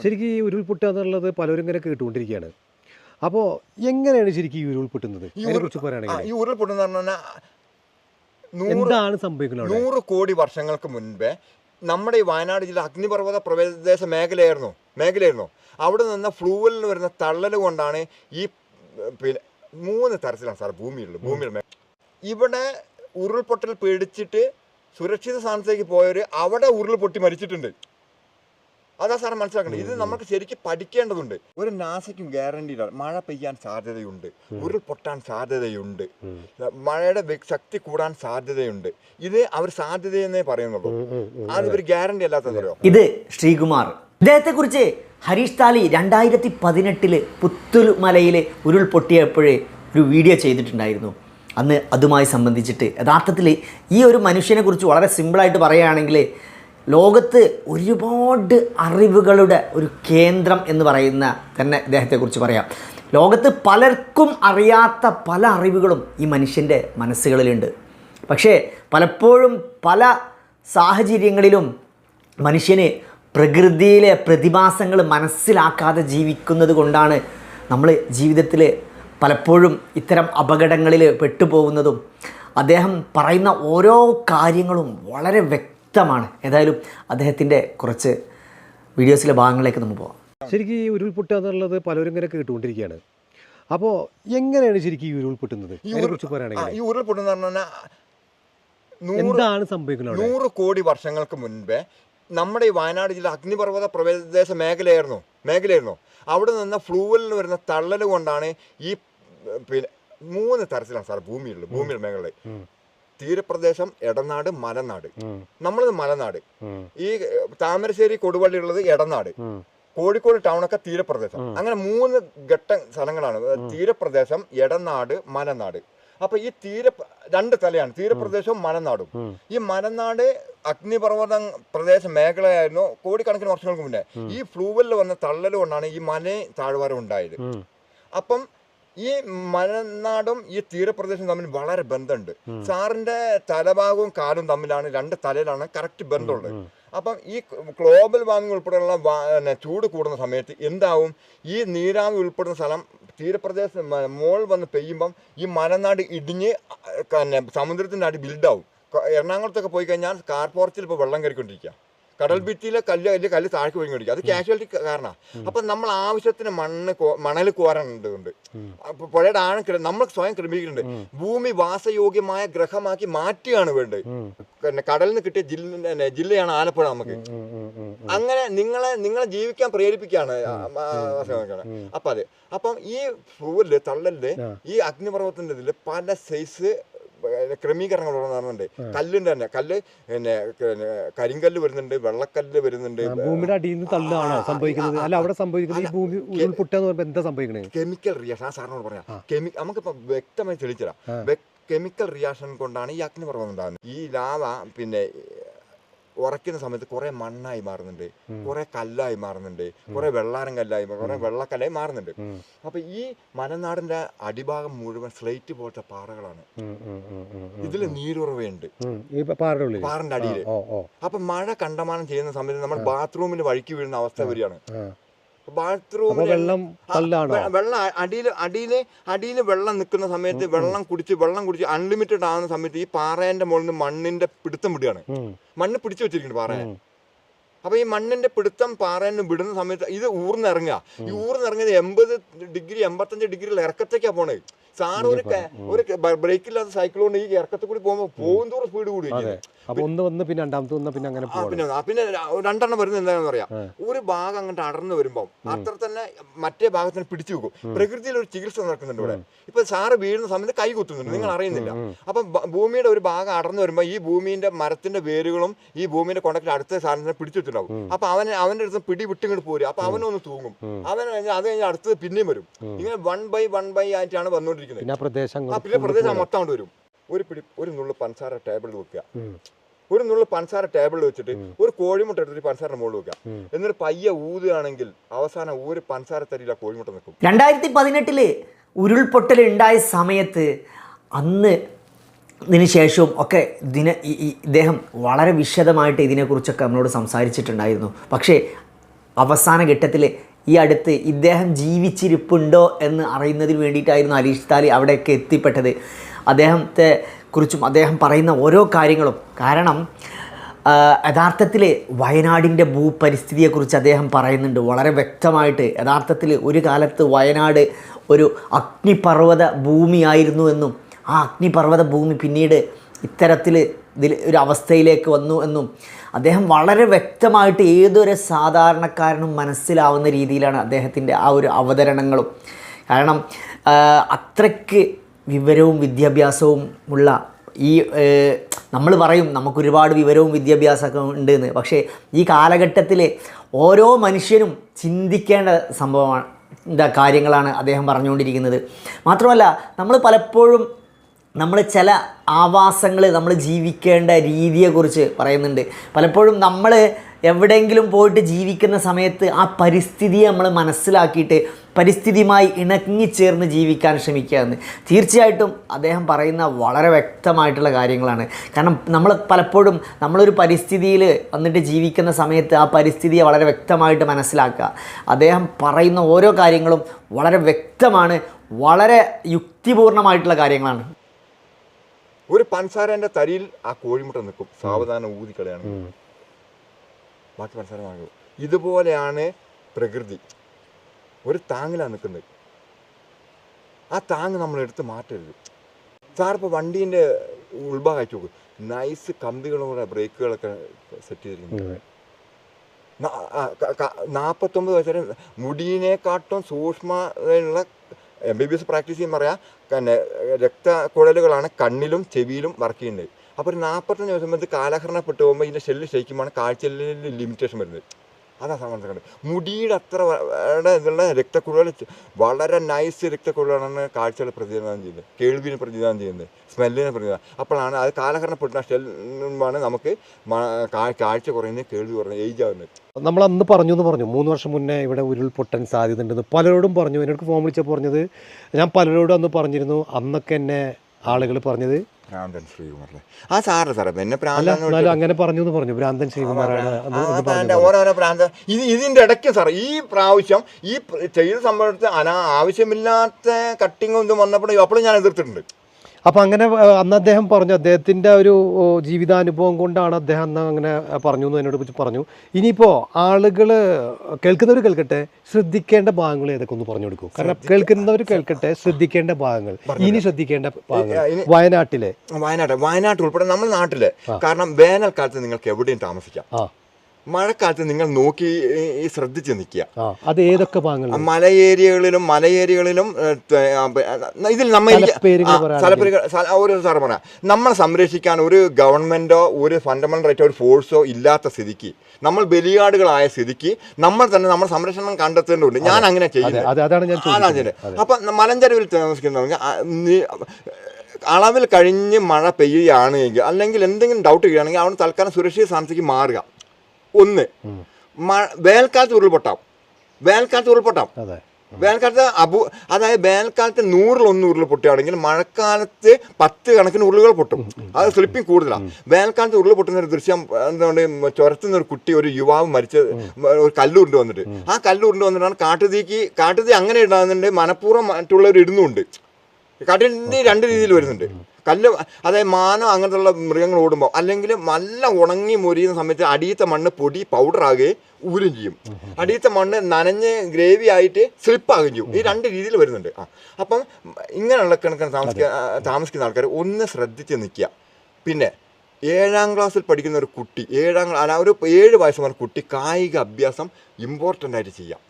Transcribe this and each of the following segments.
ശരിക്കും ഈ ഉരുൾപൊട്ടുക എന്നുള്ളത് പലരും ഇങ്ങനെ കേട്ടുകൊണ്ടിരിക്കുകയാണ്. അപ്പോൾ എങ്ങനെയാണ് ശരിക്കും ഈ ഉരുൾപൊട്ടുന്നത്? ഈ ഉരുൾപൊട്ടുന്ന ഉരുൾ- പറയുകയാണെങ്കിൽ ഈ ഉരുൾപൊട്ടെന്ന് പറഞ്ഞാൽ എന്താണ് സംഭവിക്കുന്നത് നൂറ് കോടി വർഷങ്ങൾക്ക് മുൻപേ നമ്മുടെ ഈ വയനാട് ജില്ല അഗ്നിപർവത പ്രദേശ മേഖലയായിരുന്നു മേഖലയായിരുന്നു. അവിടെ നിന്ന് ഫ്ലൂവലിൽ വരുന്ന തള്ളൽ കൊണ്ടാണ് ഈ പിന്നെ മൂന്ന് തരത്തിലാണ് സാർ ഭൂമിയുള്ളത് ഭൂമിയുള്ള മേ- ഇവിടെ ഉരുൾപൊട്ടൽ പേടിച്ചിട്ട് സുരക്ഷിത സ്ഥാനത്തേക്ക് പോയവർ അവിടെ ഉരുൾപൊട്ടി മരിച്ചിട്ടുണ്ട്. അതാ സാറേ മനസ്സിലാക്കണം ഇത് നമുക്ക് ശരിക്കും പഠിക്കേണ്ടതുണ്ട്. ഒരു നാസയ്ക്കും ഗ്യാരണ്ടി മഴ പെയ്യാൻ സാധ്യതയുണ്ട്. ഉരുൾപൊട്ടാൻ സാധ്യതയുണ്ട്. മഴയുടെ ശക്തി കൂടാൻ സാധ്യതയുണ്ട്. ഇത് അവർ സാധ്യതയെന്നേ പറയുന്നുള്ളൂ. അത് ഒരു ഗ്യാരണ്ടി അല്ലാത്ത ഇത് ശ്രീകുമാർ. ഇദ്ദേഹത്തെ കുറിച്ച് ഹരീഷ് താലി രണ്ടായിരത്തി പതിനെട്ടിൽ പുത്തുമലയിൽ ഉരുൾപൊട്ടിയപ്പോഴേ ഒരു വീഡിയോ ചെയ്തിട്ടുണ്ടായിരുന്നു. അന്ന് അതുമായി സംബന്ധിച്ചിട്ട്. യഥാർത്ഥത്തിൽ ഈ ഒരു മനുഷ്യനെ കുറിച്ച് വളരെ സിമ്പിളായിട്ട് പറയുകയാണെങ്കിൽ ലോകത്ത് ഒരുപാട് അറിവുകളുടെ ഒരു കേന്ദ്രം എന്ന് പറയുന്ന തന്നെ ഇദ്ദേഹത്തെക്കുറിച്ച് പറയാം. ലോകത്ത് പലർക്കും അറിയാത്ത പല അറിവുകളും ഈ മനുഷ്യന്റെ മനസ്സുകളിലുണ്ട്. പക്ഷേ പലപ്പോഴും പല സാഹചര്യങ്ങളിലും മനുഷ്യന് പ്രകൃതിയിലെ പ്രതിഭാസങ്ങൾ മനസ്സിലാക്കാതെ ജീവിക്കുന്നത് കൊണ്ടാണ് നമ്മൾ ജീവിതത്തിൽ പലപ്പോഴും ഇത്തരം അപകടങ്ങളിൽ പെട്ടുപോകുന്നതും അദ്ദേഹം പറയുന്ന ഓരോ കാര്യങ്ങളും വളരെ വ്യക്തമാണ് ഏതായാലും അദ്ദേഹത്തിന്റെ കുറച്ച് വീഡിയോസിലെ ഭാഗങ്ങളിലേക്ക് നമുക്ക് പോകാം ശരിക്കും ഈ ഉരുൾപൊട്ടുക എന്നുള്ളത് പലരും ഇങ്ങനെ കേട്ടുകൊണ്ടിരിക്കുകയാണ്. അപ്പോൾ എങ്ങനെയാണ് ശരിക്കും ഈ ഉരുൾപൊട്ടുന്നത്? ഈ പറയുകയാണെങ്കിൽ. ഉരുൾപൊട്ടെന്ന് പറഞ്ഞാൽ നൂറ് എന്താണ് സംഭവിക്കുന്നത് നൂറ് കോടി വർഷങ്ങൾക്ക് മുൻപേ നമ്മുടെ ഈ വയനാട് ജില്ല അഗ്നിപർവത പ്രദേശ മേഖലയായിരുന്നു. മേഖലയായിരുന്നു. അവിടെ നിന്ന് ഫ്ലൂവലിൽ വരുന്ന തള്ളൽ കൊണ്ടാണ് ഈ പിന്നെ മൂന്ന് തരത്തിലാണ് സാർ ഭൂമിയുള്ളത് ഭൂമിയുടെ മേഖല ഉം. തീരപ്രദേശം എടനാട് മലനാട്. നമ്മൾ നമ്മളത് മലനാട്. ഈ താമരശ്ശേരി കൊടുവള്ളി ഉള്ളത് എടനാട്. കോഴിക്കോട് കോഴിക്കോട് ടൗണൊക്കെ തീരപ്രദേശം. അങ്ങനെ മൂന്ന് ഘട്ട സ്ഥലങ്ങളാണ്. തീരപ്രദേശം എടനാട് മലനാട്. അപ്പൊ ഈ തീര രണ്ട് തലയാണ്. തീരപ്രദേശവും മലനാടും. ഈ മലനാട് അഗ്നിപർവത പ്രദേശ മേഖലയായിരുന്നു. കോടിക്കണക്കിന് വർഷങ്ങൾക്ക് മുന്നേ. ഈ ഫ്ലൂവലിൽ വന്ന തള്ളൽ കൊണ്ടാണ് ഈ മല താഴ്വാരം ഉണ്ടായത്. അപ്പം ഈ മലനാടും ഈ തീരപ്രദേശവും തമ്മിൽ വളരെ ബന്ധമുണ്ട്. സാറിന്റെ തലഭാഗവും കാലും തമ്മിലാണ് രണ്ട് തലയിലാണ് കറക്റ്റ് ബന്ധമുള്ളത്. അപ്പം ഈ ഗ്ലോബൽ വാർമിംഗ് ഉൾപ്പെടെയുള്ള ചൂട് കൂടുന്ന സമയത്ത് എന്താവും? ഈ നീരാവി ഉൾപ്പെടുന്ന സ്ഥലം തീരപ്രദേശം മോൾ വന്ന് പെയ്യുമ്പം ഈ മലനാട് ഇടിഞ്ഞ് സമുദ്രത്തിന്റെ അടി ബിൽഡാവും എറണാകുളത്തൊക്കെ പോയി കഴിഞ്ഞാൽ കാർ പോർച്ചിൽ ഇപ്പോൾ വെള്ളം കയറിക്കൊണ്ടിരിക്കുക കടൽ ഭിത്തിയിലെ കല്ല് അതിന്റെ കല്ല് താഴ്ക്ക് പോയിക്കൊണ്ടിരിക്കുക അത് കാഷ്വാലിറ്റി കാരണമാണ് അപ്പം നമ്മൾ ആവശ്യത്തിന് മണ്ണ് മണൽ കോരേണ്ടതുണ്ട് അപ്പോൾ പുഴയുടെ ആഴം നമ്മൾ സ്വയം ക്രമീകരിക്കുന്നുണ്ട്. ഭൂമി വാസയോഗ്യമായ ഗ്രഹമാക്കി മാറ്റുകയാണ് വേണ്ടത്. പിന്നെ കടലിൽ നിന്ന് കിട്ടിയ ജില്ല ജില്ലയാണ് ആലപ്പുഴ നമുക്ക്. അങ്ങനെ നിങ്ങളെ നിങ്ങളെ ജീവിക്കാൻ പ്രേരിപ്പിക്കുകയാണ് അപ്പം അതെ. അപ്പൊ ഈ ഫ്ലൂവലിൽ തള്ളലിൽ ഈ അഗ്നിപർവത്തിന്റെ ഇതിൽ പല സൈസ് ക്രമീകരണങ്ങൾ നടന്നുണ്ട് കല്ലിന്റെ തന്നെ. കല്ല് പിന്നെ കരിങ്കല്ല് വരുന്നുണ്ട് വെള്ളക്കല്ല് വരുന്നുണ്ട്. ഭൂമിയുടെ അടിയിൽ നിന്ന് തള്ളാണോ സംഭവിക്കുന്നത്? അല്ല അവിടെ സംഭവിക്കുന്നത് ഈ ഭൂമി ഉരുൾപൊട്ടുക എന്ന് പറയുമ്പോൾ എന്താ സംഭവിക്കുന്നത് കെമിക്കൽ റിയാക്ഷൻ ആ സാറിനോട് പറയാം. കെമി നമുക്കിപ്പോ വ്യക്തമായി തെളിച്ചിടാം കെമിക്കൽ റിയാക്ഷൻ കൊണ്ടാണ് ഈ അഗ്നിപർവതം ഉണ്ടാകുന്നത്. ഈ ലാവ പിന്നെ ഉറയ്ക്കുന്ന സമയത്ത് കുറെ മണ്ണായി മാറുന്നുണ്ട്. കുറെ കല്ലായി മാറുന്നുണ്ട്. കുറെ വെള്ളാരം കല്ലായി കുറെ വെള്ളക്കല്ലായി മാറുന്നുണ്ട്. അപ്പൊ ഈ മലനാടിന്റെ അടിഭാഗം മുഴുവൻ സ്ലേറ്റ് പോലത്തെ പാറകളാണ്. ഇതിൽ നീരുറവയുണ്ട്. പാറിന്റെ അടിയിൽ അപ്പൊ മഴ കണ്ടമാനം ചെയ്യുന്ന സമയത്ത് നമ്മൾ ബാത്റൂമിൽ വഴുക്കി വീഴുന്ന അവസ്ഥ വരികയാണ്. ബാത്റൂമിൽ വെള്ളം വെള്ളം അടിയിൽ അടിയിൽ അടിയിൽ വെള്ളം നിൽക്കുന്ന സമയത്ത് വെള്ളം കുടിച്ച് വെള്ളം കുടിച്ച് അൺലിമിറ്റഡ് ആവുന്ന സമയത്ത് ഈ പാറേന്റെ മുകളിൽ നിന്ന് മണ്ണിന്റെ പിടുത്തം വിടുകയാണ്. മണ്ണ് പിടിച്ചു വെച്ചിരിക്കുന്നു പാറയെ. ഉം. അപ്പൊ ഈ മണ്ണിന്റെ പിടുത്തം പാറേന്ന് വിടുന്ന സമയത്ത് ഇത് ഊർന്നിറങ്ങുക. ഈ ഊർന്നിറങ്ങിയത് എൺപത് ഡിഗ്രി എൺപത്തഞ്ച് ഡിഗ്രിയിൽ ഇറക്കത്തേക്കാ പോണേ. സാറ് ഒരു ഒരു ബ്രേക്ക് ഇല്ലാത്ത സൈക്കിൾ കൊണ്ട് ഈ ഇറക്കത്തിൽ കൂടി പോകുമ്പോൾ പോകും തോറും സ്പീഡ് കൂടി അപ്പൊ ഒന്ന് വന്ന് പിന്നെ രണ്ടാമത്തെ വന്ന് പിന്നെ അങ്ങനെ പിന്നെ പിന്നെ രണ്ടെണ്ണം വരുന്നത് എന്താണെന്ന് പറയാം ഒരു ഭാഗം അങ്ങോട്ട് അടർന്നു വരുമ്പോൾ അത്ര തന്നെ മറ്റേ ഭാഗത്തിന് പിടിച്ചു വെക്കും. പ്രകൃതിയിൽ ഒരു ചികിത്സ നടക്കുന്നുണ്ട് ഇവിടെ. ഇപ്പൊ സാറ് വീഴുന്ന സമയത്ത് കൈ കുത്തുന്നുണ്ട്. നിങ്ങൾ അറിയുന്നില്ല. അപ്പൊ ഭൂമിയുടെ ഒരു ഭാഗം അടർന്നു വരുമ്പോൾ ഈ ഭൂമിന്റെ മരത്തിന്റെ വേരുകളും ഈ ഭൂമിന്റെ കൊണ്ടക്കിൽ അടുത്ത സാധനത്തിനെ പിടിച്ചിട്ടുണ്ടാവും അപ്പൊ അവൻ അവന്റെ അടുത്ത് പിടി വിട്ടിങ്ങോട്ട് പോരും. അപ്പൊ അവനൊന്ന് തൂങ്ങും. അവൻ അത് കഴിഞ്ഞാൽ അടുത്തത് പിന്നെയും വരും. ഇങ്ങനെ വൺ ബൈ വൺ ബൈ ആയിട്ടാണ് വന്നുകൊണ്ടിരിക്കുന്നത് പിന്നെ പ്രദേശങ്ങൾ പ്രദേശം ആ പിന്നെ പ്രദേശം മൊത്തം കൊണ്ട് വരും. ഒരു പിടി ഒരു നുള്ളു പഞ്ചാര ടേബിളിൽ വെക്കുക. ഒരു നുള്ള പഞ്ചാര ടേബിളിൽ വെച്ചിട്ട് ഒരു കോഴിമുട്ട എടുത്തിട്ട് പഞ്ചസാര മുകളിൽ വെക്കുക. എന്നിട്ട് പയ്യ ഊതുകയാണെങ്കിൽ അവസാനം ഒരു പഞ്ചസാര തരില്ല കോഴിമുട്ട നിൽക്കും. രണ്ടായിരത്തി പതിനെട്ടിൽ ഉരുൾപൊട്ടൽ ഉണ്ടായ സമയത്ത് അന്ന് ഇതിന് ശേഷവും ഒക്കെ ഇതിനെ ഈ- ഈ ഇദ്ദേഹം വളരെ വിശദമായിട്ട് ഇതിനെക്കുറിച്ചൊക്കെ നമ്മളോട് സംസാരിച്ചിട്ടുണ്ടായിരുന്നു. പക്ഷേ അവസാന ഘട്ടത്തിൽ ഈ അടുത്ത് ഇദ്ദേഹം ജീവിച്ചിരിപ്പുണ്ടോ എന്ന് അറിയുന്നതിന് വേണ്ടിയിട്ടായിരുന്നു അലീഷ് താലി അവിടെയൊക്കെ എത്തിപ്പെട്ടത്. അദ്ദേഹത്തെ കുറിച്ചും അദ്ദേഹം പറയുന്ന ഓരോ കാര്യങ്ങളും. കാരണം യഥാർത്ഥത്തിൽ വയനാടിന്റെ ഭൂപരിസ്ഥിതിയെക്കുറിച്ച് അദ്ദേഹം പറയുന്നുണ്ട്. വളരെ വ്യക്തമായിട്ട് യഥാർത്ഥത്തിൽ ഒരു കാലത്ത് വയനാട് ഒരു അഗ്നിപർവത ഭൂമിയായിരുന്നു എന്നും ആ അഗ്നിപർവത ഭൂമി പിന്നീട് ഇത്തരത്തിൽ ഇതിൽ ഒരു അവസ്ഥയിലേക്ക് വന്നു എന്നും അദ്ദേഹം വളരെ വ്യക്തമായിട്ട് ഏതൊരു സാധാരണക്കാരനും മനസ്സിലാവുന്ന രീതിയിലാണ് അദ്ദേഹത്തിന്റെ ആ ഒരു അവതരണങ്ങളും. കാരണം അത്രയ്ക്ക് വിവരവും വിദ്യാഭ്യാസവും ഉള്ള ഈ നമ്മൾ പറയും നമുക്കൊരുപാട് വിവരവും വിദ്യാഭ്യാസമൊക്കെ ഉണ്ട് എന്ന് പക്ഷേ ഈ കാലഘട്ടത്തിൽ ഓരോ മനുഷ്യനും ചിന്തിക്കേണ്ട സംഭവമാണ് എന്താ കാര്യങ്ങളാണ് അദ്ദേഹം പറഞ്ഞുകൊണ്ടിരിക്കുന്നത്. മാത്രമല്ല നമ്മൾ പലപ്പോഴും നമ്മൾ ചില ആവാസങ്ങൾ നമ്മൾ ജീവിക്കേണ്ട രീതിയെക്കുറിച്ച് പറയുന്നുണ്ട്. പലപ്പോഴും നമ്മൾ എവിടെയെങ്കിലും പോയിട്ട് ജീവിക്കുന്ന സമയത്ത് ആ പരിസ്ഥിതിയെ നമ്മൾ മനസ്സിലാക്കിയിട്ട് പരിസ്ഥിതിയുമായി ഇണങ്ങിച്ചേർന്ന് ജീവിക്കാൻ ശ്രമിക്കുക എന്ന് തീർച്ചയായിട്ടും അദ്ദേഹം പറയുന്ന വളരെ വ്യക്തമായിട്ടുള്ള കാര്യങ്ങളാണ്. കാരണം നമ്മൾ പലപ്പോഴും നമ്മളൊരു പരിസ്ഥിതിയിൽ വന്നിട്ട് ജീവിക്കുന്ന സമയത്ത് ആ പരിസ്ഥിതിയെ വളരെ വ്യക്തമായിട്ട് മനസ്സിലാക്കുക. അദ്ദേഹം പറയുന്ന ഓരോ കാര്യങ്ങളും വളരെ വ്യക്തമാണ് വളരെ യുക്തിപൂർണമായിട്ടുള്ള കാര്യങ്ങളാണ്. ഒരു പൻസാരന്റെ തരിയിൽ ആ കോഴിമുട്ട നിൽക്കും. സാവധാനം ഊതിക്കളയാണ് ബാക്കി പൻസാര വാങ്ങും ഇതുപോലെയാണ് പ്രകൃതി. ഒരു താങ്ങിലാണ് നിൽക്കുന്നത്. ആ താങ് നമ്മൾ എടുത്ത് മാറ്റരുത്. സാർ ഇപ്പോൾ വണ്ടീന്റെ ഉൾഭാഗം അയച്ചു നോക്കും. നൈസ് കമ്പികളുടെ ബ്രേക്കുകളൊക്കെ സെറ്റ് ചെയ്തിരിക്കുന്നു നാൽപ്പത്തൊമ്പത് വയസ്സുവരെ മുടിയിനെക്കാട്ടും സൂക്ഷ്മതയുള്ള M B B S practice ചെയ്യുമ്പോൾ പറയാം പിന്നെ രക്തക്കുഴലുകളാണ് കണ്ണിലും ചെവിയിലും വർക്ക് ചെയ്യുന്നത്. അപ്പോൾ ഒരു നാൽപ്പത്തഞ്ച് ദിവസം ഇത് കാലഹരണപ്പെട്ട് പോകുമ്പോൾ ഇതിന്റെ ഷെല്ല് ഷെയ്ക്കുമ്പോൾ കാഴ്ചയിൽ ലിമിറ്റേഷൻ വരുന്നത്. അതാ സമ്മർദ്ദം മുടിയുടെ അത്ര ഇതുള്ള രക്തക്കുഴൽ വളരെ നൈസ് രക്തക്കുഴലാണ് കാഴ്ചകൾ പ്രതിനിധാനം ചെയ്യുന്നത്. കേൾവിനെ പ്രതിനിധാനം ചെയ്യുന്നത്. സ്മെല്ലിനെ പ്രതിനിധാനം അപ്പോഴാണ് അത് കാലഹരണപ്പെടുന്ന ഷെല്ലുമാണ് നമുക്ക് കാഴ്ച കുറയുന്നത് കേൾവി കുറയുന്നത് ഏജ് ആവുന്നത്. നമ്മൾ അന്ന് പറഞ്ഞു എന്ന് പറഞ്ഞു. മൂന്ന് വർഷം മുന്നേ ഇവിടെ ഉരുൾപൊട്ടാൻ സാധ്യത ഉണ്ടെന്ന് പലരോടും പറഞ്ഞു. എന്നോട് ഫോൺ വിളിച്ചപ്പോൾ പറഞ്ഞത് ഞാൻ പലരോടും അന്ന് പറഞ്ഞിരുന്നു. അന്നൊക്കെ എന്നെ ആളുകൾ പറഞ്ഞത് ഭ്രാന്തൻ ആ സാറ് സാറേ അങ്ങനെ പറഞ്ഞു എന്ന് പറഞ്ഞു. ഭ്രാന്തൻ ശ്രീകുമാറാണ് ഓരോരോ പ്രാന്ത ഇത് ഇതിന്റെ ഇടയ്ക്ക് സാർ ഈ പ്രാവശ്യം ഈ ചെയ്ത സംഭവത്തിൽ അനാ ആവശ്യമില്ലാത്ത കട്ടിങ്ങും ഇതും വന്നപ്പോഴും അപ്പോഴും ഞാൻ എതിർത്തിട്ടുണ്ട്. അപ്പം അങ്ങനെ അന്ന് അദ്ദേഹം പറഞ്ഞു അദ്ദേഹത്തിന്റെ ഒരു ജീവിതാനുഭവം കൊണ്ടാണ് അദ്ദേഹം അന്ന് അങ്ങനെ പറഞ്ഞു എന്ന് എന്നോട് കുറിച്ച് പറഞ്ഞു. ഇനിയിപ്പോൾ ആളുകൾ കേൾക്കുന്നവർ കേൾക്കട്ടെ ശ്രദ്ധിക്കേണ്ട ഭാഗങ്ങൾ ഏതൊക്കെ ഒന്ന് പറഞ്ഞു കൊടുക്കും. കാരണം കേൾക്കുന്നവർ കേൾക്കട്ടെ ശ്രദ്ധിക്കേണ്ട ഭാഗങ്ങൾ. ഇനി ശ്രദ്ധിക്കേണ്ട ഭാഗങ്ങൾ. വയനാട്ടിലെ. വയനാട്ടിൽ വയനാട്ടിൽ ഉൾപ്പെടെ നമ്മുടെ നാട്ടിൽ. കാരണം വേനൽക്കാലത്ത് നിങ്ങൾക്ക് എവിടെയും താമസിക്കാം. മഴക്കാലത്ത് നിങ്ങൾ നോക്കി ശ്രദ്ധിച്ച് നിൽക്കുക. അത് ഏതൊക്കെ ഭാഗങ്ങൾ മല ഏരിയകളിലും മല ഏരിയകളിലും ഏ, ത- ആ, ബ- ആ, ഇതിൽ നമ്മൾ സ്ഥലപ്പേരുകൾ. ഒരു സാറ് പറയാം നമ്മളെ സംരക്ഷിക്കാൻ ഒരു ഗവൺമെന്റോ ഒരു ഫണ്ടമെന്റൽ റൈറ്റോ ഒരു ഫോഴ്സോ ഇല്ലാത്ത സ്ഥിതിക്ക് നമ്മൾ ബലിയാടുകളായ സ്ഥിതിക്ക് നമ്മൾ തന്നെ നമ്മൾ സംരക്ഷണം കണ്ടെത്തേണ്ടതുണ്ട്. ഞാൻ അങ്ങനെ ചെയ്യുന്നത്. അപ്പം മലഞ്ചരവിൽ താമസിക്കുന്നവർക്ക് ആ, അളവിൽ കഴിഞ്ഞ് മഴ പെയ്യുകയാണ് എങ്കിൽ അല്ലെങ്കിൽ എന്തെങ്കിലും ഡൗട്ട് ചെയ്യുകയാണെങ്കിൽ അവൻ തൽക്കാലം സുരക്ഷിത സ്ഥാനത്തേക്ക് മാറുക. ഒന്ന്. വേനൽക്കാലത്ത് ഉരുൾപൊട്ടാം വേനൽക്കാലത്ത് ഉരുൾപൊട്ടാം വേനൽക്കാലത്ത് അബു അതായത് വേനൽക്കാലത്ത് നൂറിലൊന്ന് ഉരുൾ പൊട്ടുകയാണെങ്കിൽ മഴക്കാലത്ത് പത്ത് കണക്കിന് ഉരുളുകൾ പൊട്ടും. അത് സ്ലിപ്പിംഗ് കൂടുതലാണ് വേനൽക്കാലത്ത് ഉരുൾ പൊട്ടുന്ന ഒരു ദൃശ്യം എന്തുകൊണ്ട് ചുരത്തുന്ന ഒരു കുട്ടി ഒരു യുവാവ് മരിച്ച ഒരു കല്ലുരുണ്ട് വന്നിട്ട്. ആ കല്ലുരുണ്ട് വന്നിട്ടാണ് കാട്ടുതീക്ക് കാട്ടുതീ അങ്ങനെ ഇടാന്നുണ്ട് മനഃപൂർവം മറ്റുള്ളവർ ഇടുന്നുണ്ട് കാട്ടുതീ രണ്ട് രീതിയിൽ വരുന്നുണ്ട്. കല്ല് അതായത് മാനം അങ്ങനത്തുള്ള മൃഗങ്ങൾ ഓടുമ്പോൾ അല്ലെങ്കിൽ നല്ല ഉണങ്ങി മുരിയുന്ന സമയത്ത് അടിയത്തെ മണ്ണ് പൊടി പൗഡർ ആകുകയും ഊരും ചെയ്യും. അടിയത്തെ മണ്ണ് നനഞ്ഞ് ഗ്രേവി ആയിട്ട് സ്ലിപ്പാകുകയും ചെയ്യും. ഈ രണ്ട് രീതിയിൽ വരുന്നുണ്ട്. ആ. അപ്പം ഇങ്ങനെയുള്ള കണക്കിന് താമസിക്കുക താമസിക്കുന്ന ആൾക്കാർ ഒന്ന് ശ്രദ്ധിച്ച് നിൽക്കുക. പിന്നെ ഏഴാം ക്ലാസ്സിൽ പഠിക്കുന്ന ഒരു കുട്ടി ഏഴാം അല്ല ഒരു ഏഴ് വയസ്സുള്ള കുട്ടി കായിക അഭ്യാസം ഇമ്പോർട്ടന്റ് ആയിട്ട് ചെയ്യാം.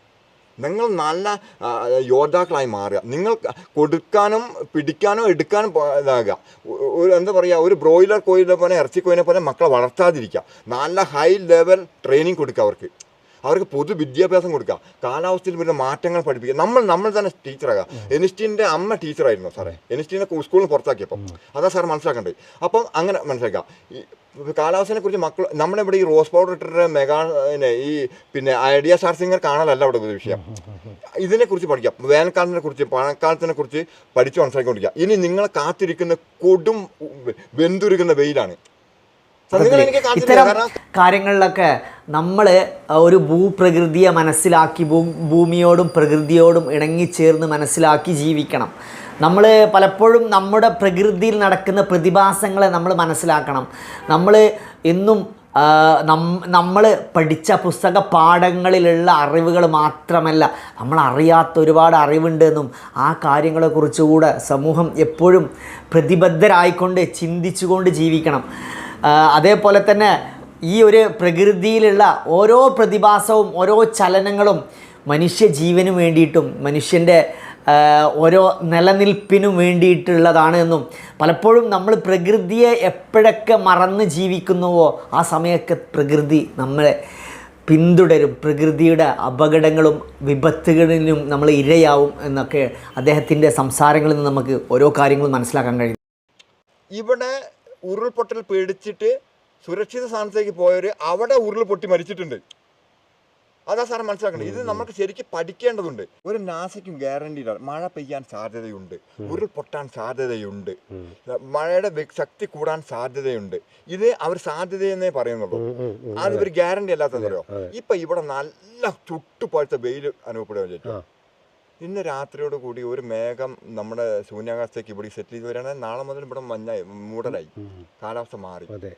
നിങ്ങൾ നല്ല യോദ്ധാക്കളായി മാറുക. നിങ്ങൾ കൊടുക്കാനും പിടിക്കാനും എടുക്കാനും ഇതാകുക. ഒരു എന്താ പറയുക ഒരു ബ്രോയിലർ കോയിലെ പോലെ ഇറച്ചി കോയിനെ പോലെ മക്കളെ വളർത്താതിരിക്കുക. നല്ല ഹൈ ലെവൽ ട്രെയിനിങ് കൊടുക്കുക അവർക്ക്. അവർക്ക് പൊതു വിദ്യാഭ്യാസം കൊടുക്കുക. കാലാവസ്ഥയിൽ വരുന്ന മാറ്റങ്ങൾ പഠിപ്പിക്കുക. നമ്മൾ നമ്മൾ തന്നെ ടീച്ചറാകുക. എനിസ്റ്റീന്റെ അമ്മ ടീച്ചറായിരുന്നു സാറേ. എനിസ്റ്റീനെ സ്കൂളിൽ പുറത്താക്കിയപ്പോൾ അതാ സാർ മനസ്സിലാക്കേണ്ടത്. അപ്പം അങ്ങനെ മനസ്സിലാക്കുക. കാലാവസ്ഥയെ കുറിച്ച് മക്കൾ നമ്മുടെ ഇവിടെ ഈ റോസ് പൗഡർ ഇട്ടിട്ട് മെഗാ ഈ പിന്നെ ഐഡിയ സ്റ്റാർ സിംഗർ കാണലല്ല അവിടെ ഒരു വിഷയം. ഇതിനെക്കുറിച്ച് പഠിക്കാം വേനൽക്കാലത്തിനെ കുറിച്ച് പഴക്കാലത്തിനെ കുറിച്ച് പഠിച്ച് മനസ്സിലാക്കിക്കൊണ്ടിരിക്കുക. ഇനി നിങ്ങളെ കാത്തിരിക്കുന്ന കൊടും വെന്തുരുകുന്ന വെയിലാണ്. ഇത്തരം കാര്യങ്ങളിലൊക്കെ നമ്മൾ ഒരു ഭൂപ്രകൃതിയെ മനസ്സിലാക്കി ഭൂ ഭൂമിയോടും പ്രകൃതിയോടും ഇണങ്ങിച്ചേർന്ന് മനസ്സിലാക്കി ജീവിക്കണം. നമ്മൾ പലപ്പോഴും നമ്മുടെ പ്രകൃതിയിൽ നടക്കുന്ന പ്രതിഭാസങ്ങളെ നമ്മൾ മനസ്സിലാക്കണം. നമ്മൾ എന്നും നമ്മൾ പഠിച്ച പുസ്തക പാഠങ്ങളിലുള്ള അറിവുകൾ മാത്രമല്ല നമ്മൾ അറിയാത്ത ഒരുപാട് അറിവുണ്ടെന്നും ആ കാര്യങ്ങളെക്കുറിച്ചുകൂടെ സമൂഹം എപ്പോഴും പ്രതിബദ്ധരായിക്കൊണ്ട് ചിന്തിച്ചുകൊണ്ട് ജീവിക്കണം. അതേപോലെ തന്നെ ഈ ഒരു പ്രകൃതിയിലുള്ള ഓരോ പ്രതിഭാസവും ഓരോ ചലനങ്ങളും മനുഷ്യ ജീവന് വേണ്ടിയിട്ടും മനുഷ്യന്റെ ഓരോ നിലനിൽപ്പിനും വേണ്ടിയിട്ടുള്ളതാണ് എന്നും പലപ്പോഴും നമ്മൾ പ്രകൃതിയെ എപ്പോഴൊക്കെ മറന്ന് ജീവിക്കുന്നുവോ ആ സമയമൊക്കെ പ്രകൃതി നമ്മളെ പിന്തുടരും. പ്രകൃതിയുടെ അപകടങ്ങളും വിപത്തുകളിലും നമ്മൾ ഇരയാവും എന്നൊക്കെ അദ്ദേഹത്തിന്റെ സംസാരങ്ങളിൽ നിന്ന് നമുക്ക് ഓരോ കാര്യങ്ങളും മനസ്സിലാക്കാൻ കഴിയും ഇവിടെ ഉരുൾപൊട്ടൽ പേടിച്ചിട്ട് സുരക്ഷിത സ്ഥാനത്തേക്ക് പോയവര് അവിടെ ഉരുൾ പൊട്ടി മരിച്ചിട്ടുണ്ട്. അതാ സാർ മനസ്സിലാക്കേണ്ടത് ഇത് നമുക്ക് ശരിക്കും പഠിക്കേണ്ടതുണ്ട്. ഒരു നാസയ്ക്കും ഗ്യാരണ്ടി ഇല്ല മഴ പെയ്യാൻ സാധ്യതയുണ്ട്. ഉരുൾപൊട്ടാൻ സാധ്യതയുണ്ട്. മഴയുടെ ശക്തി കൂടാൻ സാധ്യതയുണ്ട്. ഇത് അവർ സാധ്യതയെന്നേ പറയുന്നുള്ളൂ. അത് ഇവർ ഗ്യാരണ്ടി അല്ലാത്തതല്ലോ. ഇപ്പൊ ഇവിടെ നല്ല ചുട്ടുപഴുത്ത വെയിൽ അനുഭവപ്പെടുകയും ചെയ്തു. ഇന്ന് രാത്രിയോട് കൂടി ഒരു മേഘം നമ്മുടെ ശൂന്യാകാശത്തേക്ക് ഇവിടെ സെറ്റിൽ ചെയ്ത് വരികയാണെങ്കിൽ നാളെ മുതൽ ഇവിടെ മഞ്ഞായി മൂടലായി. കാലാവസ്ഥ മാറി. അതെ.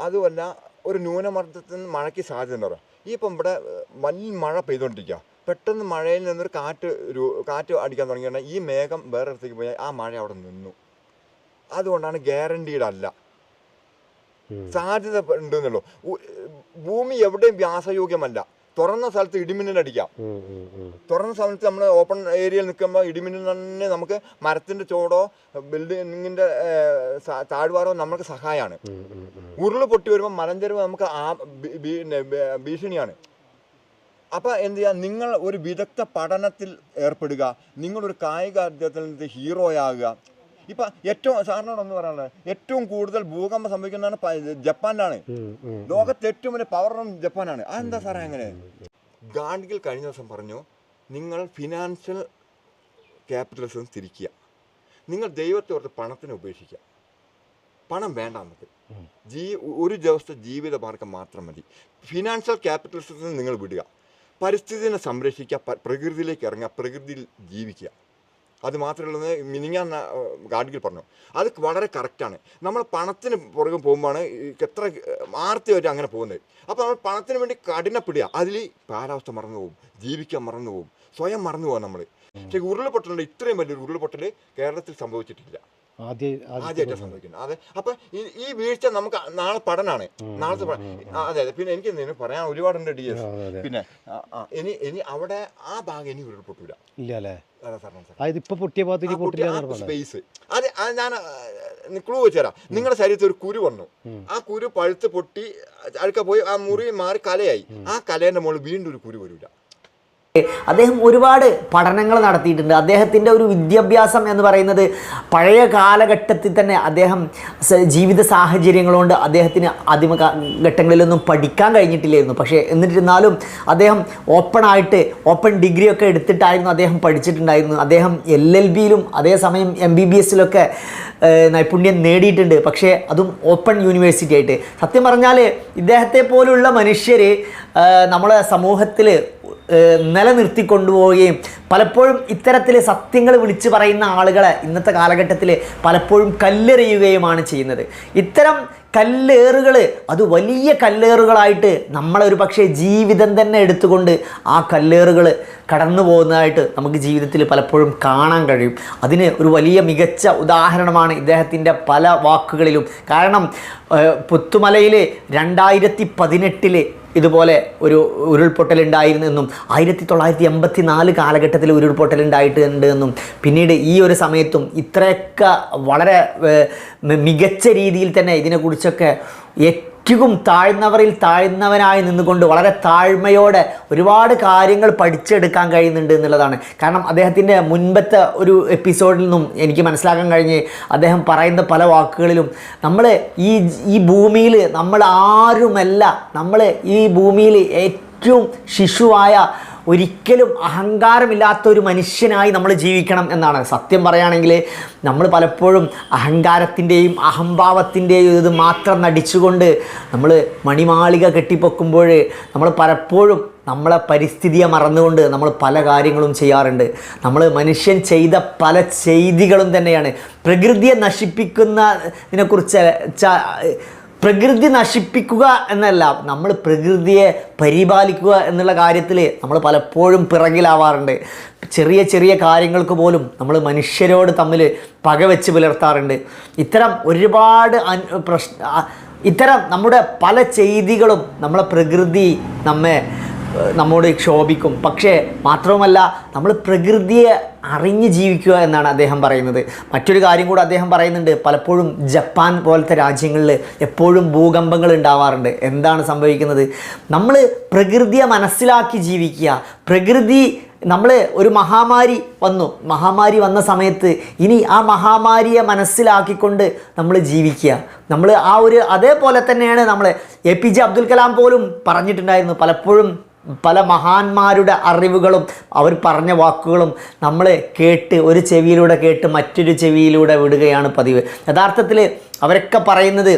അതുമല്ല ഒരു ന്യൂനമർദ്ദത്തിൽ നിന്ന് മഴയ്ക്ക് സാധ്യത ഉണ്ടാവും ഈ ഇപ്പം ഇവിടെ വലിയ മഴ പെയ്തുകൊണ്ടിരിക്കുക. പെട്ടെന്ന് മഴയിൽ നിന്നൊരു കാറ്റ് രൂ- കാറ്റ് അടിക്കാൻ തുടങ്ങിയാൽ ഈ മേഘം വേറെ ഇടത്തേക്ക് പോയാൽ ആ മഴ അവിടെ നിന്നു. അതുകൊണ്ടാണ് ഗ്യാരണ്ടീഡ് അല്ല. സാധ്യത ഉണ്ടെന്നുള്ളൂ. ഭൂമി എവിടെയും വ്യാസയോഗ്യമല്ല. തുറന്ന സ്ഥലത്ത് ഇടിമിന്നൽ അടിക്കാം. തുറന്ന സ്ഥലത്ത് നമ്മൾ ഓപ്പൺ ഏരിയയിൽ നിൽക്കുമ്പോൾ ഇടിമിന്നൽ തന്നെ നമുക്ക് മരത്തിന്റെ ചോടോ ബിൽഡിങ്ങിന്റെ താഴ്വാരോ നമുക്ക് സഹായമാണ്. ഉരുൾ പൊട്ടി വരുമ്പോൾ മലഞ്ചെരുവ് നമുക്ക് ആ ഭീഷണിയാണ്. അപ്പോൾ എന്ത് ചെയ്യുക നിങ്ങൾ ഒരു വിദഗ്ധ പഠനത്തിൽ ഏർപ്പെടുക. നിങ്ങളൊരു കായിക അധ്യാപനത്തിൽ ഹീറോയാകുക. ഇപ്പം ഏറ്റവും സാറിനോടൊന്ന് പറയാനുള്ളത്. ഏറ്റവും കൂടുതൽ ഭൂകമ്പം സംഭവിക്കുന്നതാണ് ജപ്പാനാണ് ജപ്പാനിലാണ്. ലോകത്തെ ഏറ്റവും വലിയ പവർ ജപ്പാനാണ്. അതെന്താ സാറേ അങ്ങനെ? ഗാഡ്ഗിൽ കഴിഞ്ഞ ദിവസം പറഞ്ഞു നിങ്ങൾ ഫിനാൻഷ്യൽ ക്യാപിറ്റലിസം തിരിക്കുക. നിങ്ങൾ ദൈവത്തെ ഓർത്ത് പണത്തിനെ ഉപേക്ഷിക്കുക. പണം വേണ്ട നമുക്ക്. ജീ ഒരു ദിവസത്തെ ജീവിത മാർഗം മാത്രം മതി. ഫിനാൻഷ്യൽ ക്യാപിറ്റലിസത്തിൽ നിങ്ങൾ വിടുക. പരിസ്ഥിതിനെ സംരക്ഷിക്കുക. പ്രകൃതിയിലേക്ക് ഇറങ്ങുക. പ്രകൃതിയിൽ ജീവിക്കുക. അത് മാത്രമല്ല മിനിങ്ങാൻ ഗാഡ്ഗിൽ പറഞ്ഞു. അത് വളരെ കറക്റ്റാണ് നമ്മൾ പണത്തിന് പുറകെ പോകുമ്പോഴാണ് ഈ എത്ര ആർത്തിയായിട്ട് അങ്ങനെ പോകുന്നത്. അപ്പോൾ നമ്മൾ പണത്തിന് വേണ്ടി കഠിനപ്പെടുക. അതിൽ കാലാവസ്ഥ മറന്നു പോകും ജീവിക്കാൻ മറന്നു പോകും സ്വയം മറന്നു പോകാം നമ്മൾ. പക്ഷേ ഉരുളപൊട്ടലുണ്ട് ഇത്രയും വലിയൊരു ഉരുളപൊട്ടൽ കേരളത്തിൽ സംഭവിച്ചിട്ടില്ല. സംഭവിക്കുന്നത്. അതെ. അപ്പൊ ഈ വീഴ്ച നമുക്ക് നാളെ പഠനമാണ് നാളത്തെ അതെ അതെ. പിന്നെ എനിക്ക് എന്തെങ്കിലും പറയാൻ ഒരുപാടുണ്ട് ഡി എസ്. പിന്നെ ഇനി ഇനി അവിടെ ആ ഭാഗം ഇനി ഇല്ല അല്ലേ സാർ ഇപ്പൊ പൊട്ടിയ സ്പേസ് അത് ഞാൻ ക്ലൂ വെച്ചുതരാം നിങ്ങളുടെ ശരീരത്തിൽ ഒരു കുരു വന്നു. ആ കുരു പഴുത്ത് പൊട്ടി അഴുക്ക പോയി ആ മുറി മാറി കലയായി. ആ കലേന്റെ മുകളിൽ വീണ്ടും ഒരു കുരു വരില്ല അദ്ദേഹം ഒരുപാട് പഠനങ്ങൾ നടത്തിയിട്ടുണ്ട്. അദ്ദേഹത്തിന്റെ ഒരു വിദ്യാഭ്യാസം എന്ന് പറയുന്നത് പഴയ കാലഘട്ടത്തിൽ തന്നെ അദ്ദേഹം ജീവിത സാഹചര്യങ്ങൾ കൊണ്ട് അദ്ദേഹത്തിന് ആദ്യമ ഘട്ടങ്ങളിലൊന്നും പഠിക്കാൻ കഴിഞ്ഞിട്ടില്ലായിരുന്നു. പക്ഷേ എന്നിരുന്നാലും അദ്ദേഹം ഓപ്പൺ ആയിട്ട് ഓപ്പൺ ഡിഗ്രി ഒക്കെ എടുത്തിട്ടായിരുന്നു അദ്ദേഹം പഠിച്ചിട്ടുണ്ടായിരുന്നു അദ്ദേഹം എൽ എൽ ബിയിലും അതേസമയം എം ബി ബി എസിലൊക്കെ നൈപുണ്യം നേടിയിട്ടുണ്ട്. പക്ഷേ അതും ഓപ്പൺ യൂണിവേഴ്സിറ്റി ആയിട്ട്. സത്യം പറഞ്ഞാൽ ഇദ്ദേഹത്തെ പോലുള്ള മനുഷ്യർ നമ്മളെ സമൂഹത്തിൽ ഏഹ് നിലനിർത്തി കൊണ്ടുപോവുകയും പലപ്പോഴും ഇത്തരത്തിൽ സത്യങ്ങൾ വിളിച്ചു പറയുന്ന ആളുകളെ ഇന്നത്തെ കാലഘട്ടത്തിൽ പലപ്പോഴും കല്ലെറിയുകയുമാണ് ചെയ്യുന്നത്. ഇത്തരം കല്ലേറുകൾ അത് വലിയ കല്ലേറുകളായിട്ട് നമ്മളൊരു പക്ഷേ ജീവിതം തന്നെ എടുത്തുകൊണ്ട് ആ കല്ലേറുകൾ കടന്നു പോകുന്നതായിട്ട് നമുക്ക് ജീവിതത്തിൽ പലപ്പോഴും കാണാൻ കഴിയും. അതിന് ഒരു വലിയ മികച്ച ഉദാഹരണമാണ് ഇദ്ദേഹത്തിന്റെ പല വാക്കുകളിലും. കാരണം പുത്തുമലയിൽ രണ്ടായിരത്തി പതിനെട്ടിൽ ഇതുപോലെ ഒരു എന്നും ആയിരത്തി തൊള്ളായിരത്തി എൺപത്തി നാല് കാലഘട്ടത്തിൽ ഉരുൾപൊട്ടൽ ഉണ്ടായിട്ടുണ്ട് എന്നും പിന്നീട് ഈ ഒരു സമയത്തും ഇത്രയൊക്കെ വളരെ മികച്ച രീതിയിൽ തന്നെ ഇതിനെക്കുറിച്ചൊക്കെ ഏറ്റവും താഴ്ന്നവരിൽ താഴ്ന്നവനായി നിന്നുകൊണ്ട് വളരെ താഴ്മയോടെ ഒരുപാട് കാര്യങ്ങൾ പഠിച്ചെടുക്കാൻ കഴിയുന്നുണ്ട് എന്നുള്ളതാണ്. കാരണം അദ്ദേഹത്തിന്റെ മുൻപത്തെ ഒരു എപ്പിസോഡിൽ നിന്നും എനിക്ക് മനസ്സിലാക്കാൻ കഴിഞ്ഞ് അദ്ദേഹം പറയുന്ന പല വാക്കുകളിലും നമ്മൾ ഈ ഈ ഭൂമിയിൽ നമ്മൾ ആരുമല്ല നമ്മൾ ഈ ഭൂമിയിൽ ഏറ്റവും ശിശുവായ ഒരിക്കലും അഹങ്കാരമില്ലാത്ത ഒരു മനുഷ്യനായി നമ്മൾ ജീവിക്കണം എന്നാണ്. സത്യം പറയുകയാണെങ്കിൽ നമ്മൾ പലപ്പോഴും അഹങ്കാരത്തിന്റെയും അഹംഭാവത്തിന്റെയും ഇത് മാത്രം നടിച്ചുകൊണ്ട് നമ്മൾ മണിമാളിക കെട്ടിപ്പൊക്കുമ്പോൾ നമ്മൾ പലപ്പോഴും നമ്മളെ പരിസ്ഥിതിയെ മറന്നുകൊണ്ട് നമ്മൾ പല കാര്യങ്ങളും ചെയ്യാറുണ്ട്. നമ്മൾ മനുഷ്യൻ ചെയ്ത പല ചെയ്തികളും തന്നെയാണ്. പ്രകൃതിയെ നശിപ്പിക്കുന്നതിനെക്കുറിച്ച് പ്രകൃതി നശിപ്പിക്കുക എന്നല്ല നമ്മൾ പ്രകൃതിയെ പരിപാലിക്കുക എന്നുള്ള കാര്യത്തിൽ നമ്മൾ പലപ്പോഴും പിറകിലാവാറുണ്ട്. ചെറിയ ചെറിയ കാര്യങ്ങൾക്ക് പോലും നമ്മൾ മനുഷ്യരോട് തമ്മിൽ പകവെച്ച് പുലർത്താറുണ്ട്. ഇത്തരം ഒരുപാട് പ്രശ്ന ഇത്തരം നമ്മുടെ പല ചെയ്തികളും നമ്മളെ പ്രകൃതി നമ്മെ നമ്മോട് ക്ഷോഭിക്കും. പക്ഷേ മാത്രവുമല്ല നമ്മൾ പ്രകൃതിയെ അറിഞ്ഞ് ജീവിക്കുക എന്നാണ് അദ്ദേഹം പറയുന്നത്. മറ്റൊരു കാര്യം കൂടെ അദ്ദേഹം പറയുന്നുണ്ട്. പലപ്പോഴും ജപ്പാൻ പോലത്തെ രാജ്യങ്ങളിൽ എപ്പോഴും ഭൂകമ്പങ്ങൾ ഉണ്ടാവാറുണ്ട്. എന്താണ് സംഭവിക്കുന്നത്? നമ്മൾ പ്രകൃതിയെ മനസ്സിലാക്കി ജീവിക്കുക. പ്രകൃതി നമ്മൾ ഒരു മഹാമാരി വന്നു. മഹാമാരി വന്ന സമയത്ത് ഇനി ആ മഹാമാരിയെ മനസ്സിലാക്കിക്കൊണ്ട് നമ്മൾ ജീവിക്കുക. നമ്മൾ ആ ഒരു അതേപോലെ തന്നെയാണ് നമ്മൾ A P J Abdul Kalam പോലും പറഞ്ഞിട്ടുണ്ടായിരുന്നു. പലപ്പോഴും പല മഹാന്മാരുടെ അറിവുകളും അവർ പറഞ്ഞ വാക്കുകളും നമ്മൾ കേട്ട് ഒരു ചെവിയിലൂടെ കേട്ട് മറ്റൊരു ചെവിയിലൂടെ വിടുകയാണ് പതിവ്. യഥാർത്ഥത്തിൽ അവരൊക്കെ പറയുന്നത്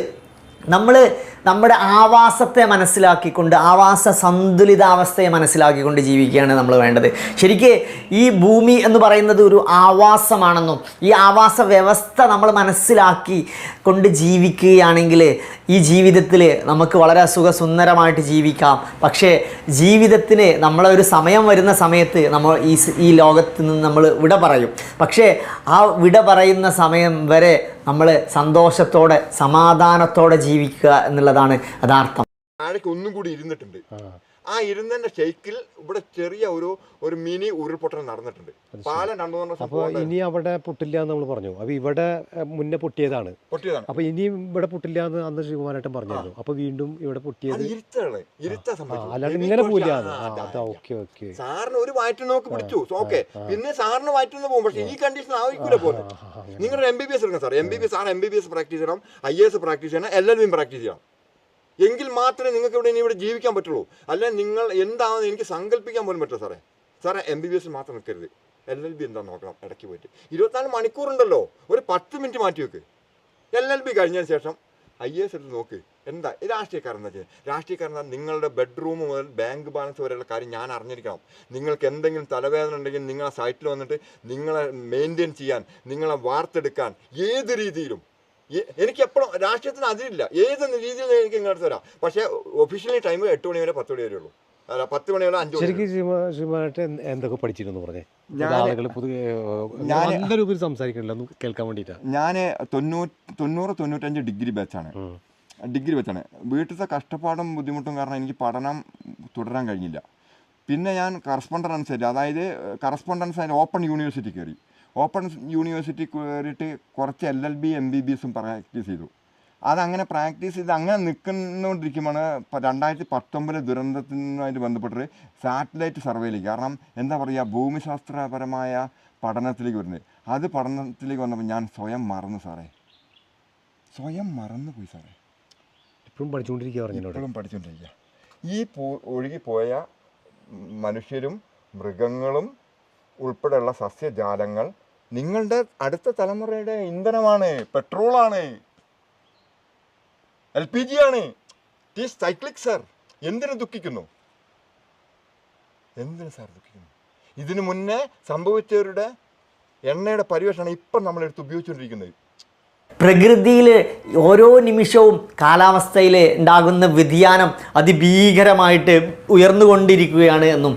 നമ്മൾ നമ്മുടെ ആവാസത്തെ മനസ്സിലാക്കിക്കൊണ്ട് ആവാസ സന്തുലിതാവസ്ഥയെ മനസ്സിലാക്കിക്കൊണ്ട് ജീവിക്കുകയാണ് നമ്മൾ വേണ്ടത്. ശരിക്ക് ഈ ഭൂമി എന്ന് പറയുന്നത് ഒരു ആവാസമാണെന്നും ഈ ആവാസ വ്യവസ്ഥ നമ്മൾ മനസ്സിലാക്കി കൊണ്ട് ജീവിക്കുകയാണെങ്കിൽ ഈ ജീവിതത്തിൽ നമുക്ക് വളരെ സുഖസുന്ദരമായിട്ട് ജീവിക്കാം. പക്ഷേ ജീവിതത്തിന് നമ്മളെ ഒരു സമയം വരുന്ന സമയത്ത് നമ്മൾ ഈ ഈ ലോകത്ത് നിന്ന് നമ്മൾ വിട പറയും. പക്ഷേ ആ വിട പറയുന്ന സമയം വരെ നമ്മൾ സന്തോഷത്തോടെ സമാധാനത്തോടെ ജീവിക്കുക എന്നുള്ളതാണ് യഥാർത്ഥം. താഴേക്ക് ഒന്നും കൂടി ഇരുന്നിട്ടുണ്ട്. ആ. ഇരുന്നതിന്റെ ഷെയ്ക്കിൽ ഇവിടെ ചെറിയ ഒരു ഒരു മിനി ഉരുൾപൊട്ടൽ നടന്നിട്ടുണ്ട്. പാലം രണ്ടു അപ്പോൾ ഇനി അവിടെ പൊട്ടില്ല എന്ന് നമ്മൾ പറഞ്ഞു. അപ്പോൾ ഇവിടെ മുന്നേ പൊട്ടിയതാണ്. പൊട്ടിയതാണ്. അപ്പോൾ ഇനിയും ഇവിടെ പൊട്ടില്ല എന്ന് അന്ന് ശിവകുമാരേട്ടൻ പറഞ്ഞായിരുന്നു. അപ്പോൾ വീണ്ടും ഇവിടെ പൊട്ടിയത് ഇരുത്താണ് ഇരുത്താ Heavy ഇങ്ങനെ പോയില്ല. Okay okay. സാറിന് ഒരു വയറ്റിൽ നോക്ക് പിടിച്ചു. ഓക്കെ. പിന്നെ സാറിന് വയറ്റിൽ നിന്ന് പോകും. പക്ഷേ ഈ കണ്ടീഷൻ ആയിരിക്കില്ല പോലെ. നിങ്ങളുടെ എം ബി ബി എസ് എടുക്കണം sir. M B B S sir M B B S practice ചെയ്യണം. ഐ എസ് പ്രാക്ടീസ് ചെയ്യണം. എൽ എൽ ബിയും പ്രാക്ടീസ് ചെയ്യണം. എങ്കിൽ മാത്രമേ നിങ്ങൾക്ക് ഇവിടെ ഇനി ഇവിടെ ജീവിക്കാൻ പറ്റുള്ളൂ. അല്ലെ നിങ്ങൾ എന്താണെന്ന് എനിക്ക് സങ്കല്പിക്കാൻ പോലും പറ്റില്ല സാറേ. സാറേ എം ബി ബി എസ് മാത്രം നിൽക്കരുത്. എൽ എൽ ബി എന്താ നോക്കണം ഇടയ്ക്ക് പോയിട്ട്. ഇരുപത്തിനാല് മണിക്കൂറുണ്ടല്ലോ. ഒരു പത്ത് മിനിറ്റ് മാറ്റി വെക്ക്. എൽ എൽ ബി കഴിഞ്ഞതിന് ശേഷം ഐ എസ് എടുത്ത് നോക്ക്. എന്താ? രാഷ്ട്രീയക്കാരൻ എന്താ ചെയ്യുന്നത്? രാഷ്ട്രീയക്കാരൻ നിങ്ങളുടെ ബെഡ്റൂം മുതൽ ബാങ്ക് ബാലൻസ് വരെയുള്ള കാര്യം ഞാൻ അറിഞ്ഞിരിക്കണം. നിങ്ങൾക്ക് എന്തെങ്കിലും തലവേദന ഉണ്ടെങ്കിൽ നിങ്ങളെ സൈറ്റിൽ വന്നിട്ട് നിങ്ങളെ മെയിന്റെയിൻ ചെയ്യാൻ നിങ്ങളെ വാർത്തെടുക്കാൻ ഏത് രീതിയിലും എനിക്ക് എപ്പോഴും രാഷ്ട്രീയത്തിന് അതിരില്ല. ഏത് രീതിയിൽ എനിക്ക് ഇങ്ങോട്ട് തരാം പക്ഷേ ഒഫീഷ്യലി ടൈം എട്ട് മണി വരെ പത്ത് മണി വരെ ഉള്ളൂ. അല്ല പത്ത് മണി വരെ അഞ്ച്. ശരിക്കും എന്തൊക്കെ പഠിച്ചിരുന്നു പറഞ്ഞേ? ഞാൻ ആളുകൾ പുതിയ സംസാരിക്കണില്ല കേൾക്കാൻ വേണ്ടിയിട്ടാ. ഞാൻ തൊണ്ണൂറ് തൊണ്ണൂറ് തൊണ്ണൂറ്റഞ്ച് ഡിഗ്രി ബാച്ചാണ് ഡിഗ്രി വെച്ചാണ് വീട്ടിലത്തെ കഷ്ടപ്പാടും ബുദ്ധിമുട്ടും കാരണം എനിക്ക് പഠനം തുടരാൻ കഴിഞ്ഞില്ല. പിന്നെ ഞാൻ കറസ്പോണ്ടൻസ് ആയിട്ട് അതായത് കറസ്പോണ്ടൻസ് ആയിട്ട് ഓപ്പൺ യൂണിവേഴ്സിറ്റി കയറി. ഓപ്പൺ യൂണിവേഴ്സിറ്റി കയറിയിട്ട് കുറച്ച് L L B M B B എസും പ്രാക്ടീസ് ചെയ്തു. അതങ്ങനെ പ്രാക്ടീസ് ചെയ്ത് അങ്ങനെ നിൽക്കുന്നുകൊണ്ടിരിക്കുമ്പോൾ രണ്ടായിരത്തി പത്തൊമ്പത് ദുരന്തത്തിനുമായിട്ട് ബന്ധപ്പെട്ടൊരു സാറ്റലൈറ്റ് സർവേയിലേക്ക് കാരണം എന്താ പറയുക ഭൂമിശാസ്ത്രപരമായ പഠനത്തിലേക്ക് വരുന്നത്. അത് പഠനത്തിലേക്ക് വന്നപ്പോൾ ഞാൻ സ്വയം മറന്നു സാറേ. സ്വയം മറന്നു പോയി സാറേ. ഇപ്പോഴും പഠിച്ചുകൊണ്ടിരിക്കുക ഇപ്പോഴും പഠിച്ചുകൊണ്ടിരിക്കുക. ഈ പോ ഒഴുകിപ്പോയ മനുഷ്യരും മൃഗങ്ങളും ഉൾപ്പെടെയുള്ള സസ്യജാലങ്ങൾ നിങ്ങളുടെ അടുത്ത തലമുറയുടെ ഇന്ധനമാണ് പെട്രോളാണ് എൽ പി ജി ആണ് ടീ സൈക്ലിക് സർ എന്തിനു ദുഃഖിക്കുന്നു? എന്തിനു സാർ ദുഃഖിക്കുന്നു? ഇതിനു മുന്നേ സംഭവിച്ചവരുടെ എണ്ണയുടെ പരിവേഷമാണ് ഇപ്പം നമ്മളെടുത്ത് ഉപയോഗിച്ചുകൊണ്ടിരിക്കുന്നത്. പ്രകൃതിയിൽ ഓരോ നിമിഷവും കാലാവസ്ഥയിൽ ഉണ്ടാകുന്ന വ്യതിയാനം അതിഭീകരമായിട്ട് ഉയർന്നുകൊണ്ടിരിക്കുകയാണ് എന്നും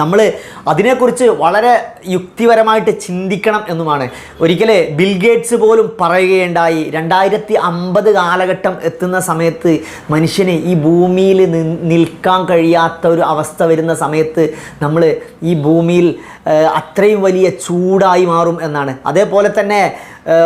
നമ്മൾ അതിനെക്കുറിച്ച് വളരെ യുക്തിപരമായിട്ട് ചിന്തിക്കണം എന്നുമാണ്. ഒരിക്കൽ ബിൽഗേറ്റ്സ് പോലും പറയുകയുണ്ടായി. രണ്ടായിരത്തി അമ്പത് കാലഘട്ടം എത്തുന്ന സമയത്ത് മനുഷ്യന് ഈ ഭൂമിയിൽ നിൽക്കാൻ കഴിയാത്ത ഒരു അവസ്ഥ വരുന്ന സമയത്ത് നമ്മൾ ഈ ഭൂമിയിൽ അത്രയും വലിയ ചൂടായി മാറും എന്നാണ്. അതേപോലെ തന്നെ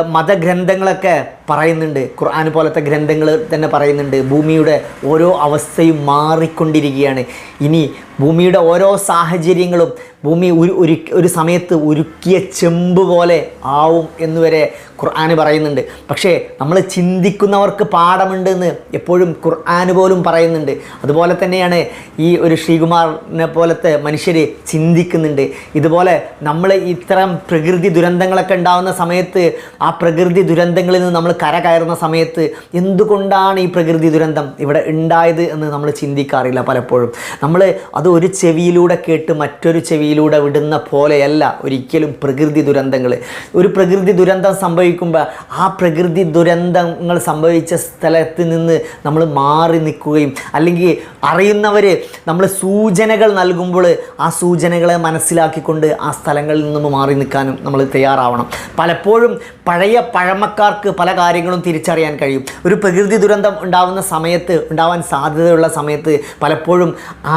മതഗ്രന്ഥങ്ങളൊക്കെ പറയുന്നുണ്ട്. ഖുർആൻ പോലത്തെ ഗ്രന്ഥങ്ങൾ തന്നെ പറയുന്നുണ്ട്. ഭൂമിയുടെ ഓരോ അവസ്ഥയും മാറിക്കൊണ്ടിരിക്കുകയാണ്. ഇനി ഭൂമിയുടെ ഓരോ സാഹചര്യങ്ങളും ഭൂമി ഒരു ഒരു സമയത്ത് ഉരുക്കിയ ചെമ്പ് പോലെ ആവും എന്ന് വരെ ഖുർആൻ പറയുന്നുണ്ട്. പക്ഷേ നമ്മൾ ചിന്തിക്കുന്നവർക്ക് പാഠമുണ്ട് എന്ന് എപ്പോഴും ഖുർആൻ പോലും പറയുന്നുണ്ട്. അതുപോലെ തന്നെയാണ് ഈ ഒരു ശ്രീകുമാറിനെ പോലത്തെ മനുഷ്യർ ചിന്തിക്കുന്നുണ്ട്. ഇതുപോലെ നമ്മൾ ഇത്തരം പ്രകൃതി ദുരന്തങ്ങളൊക്കെ ഉണ്ടാകുന്ന സമയത്ത് ആ പ്രകൃതി ദുരന്തങ്ങളിൽ നിന്ന് നമ്മൾ കര കയറുന്ന സമയത്ത് എന്തുകൊണ്ടാണ് ഈ പ്രകൃതി ദുരന്തം ഇവിടെ ഉണ്ടായത് എന്ന് നമ്മൾ ചിന്തിക്കാറില്ല പലപ്പോഴും. നമ്മൾ അത് ഒരു ചെവിയിലൂടെ കേട്ട് മറ്റൊരു ചെവിയിലൂടെ വിടുന്ന പോലെയല്ല ഒരിക്കലും പ്രകൃതി ദുരന്തങ്ങൾ. ഒരു പ്രകൃതി ദുരന്തം സംഭവിക്കുമ്പോൾ ആ പ്രകൃതി ദുരന്തങ്ങൾ സംഭവിച്ച സ്ഥലത്ത് നിന്ന് നമ്മൾ മാറി നിൽക്കുകയും അല്ലെങ്കിൽ അറിയുന്നവർ നമ്മൾ സൂചനകൾ നൽകുമ്പോൾ ആ സൂചനകളെ മനസ്സിലാക്കിക്കൊണ്ട് ആ സ്ഥലങ്ങളിൽ നിന്നും മാറി നിൽക്കാനും നമ്മൾ തയ്യാറാവണം. പലപ്പോഴും പഴയ പഴമക്കാർക്ക് പല കാര്യങ്ങളും തിരിച്ചറിയാൻ കഴിയും. ഒരു പ്രകൃതി ദുരന്തം ഉണ്ടാവുന്ന സമയത്ത് ഉണ്ടാവാൻ സാധ്യതയുള്ള സമയത്ത് പലപ്പോഴും